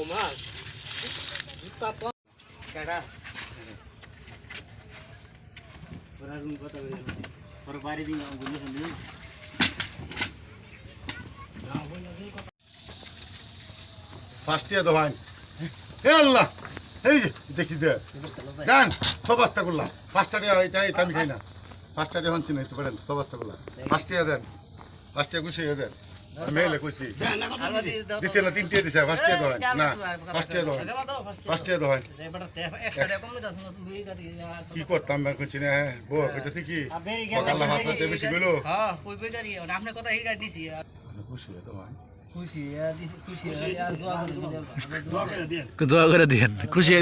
ছাতিটা দুশো রয়েছে ছাতিটা first year Dohan হে আল্লাহ! এই দেখি দে। দেন সবাস্তা করলাম। ফার্স্ট এটা এটা আমি খাই না। হচ্ছে না একটু পারেন সবাস্তা করলাম। ফার্স্ট দেন। ফার্স্ট ইয়ার খুশি দেন। আমি এলে খুশি। দিছে না তিনটে দিছে ফার্স্ট ইয়ার না first year Dohan first year কি করতাম ben করছি না হ্যাঁ বউ কইতে কি? সকাল হাসাতে বেশি গেলো আপনার কথা এই গাড়ি দিছি খুশি দোহান খুশি দোয়া করে দিয়েন হয়ে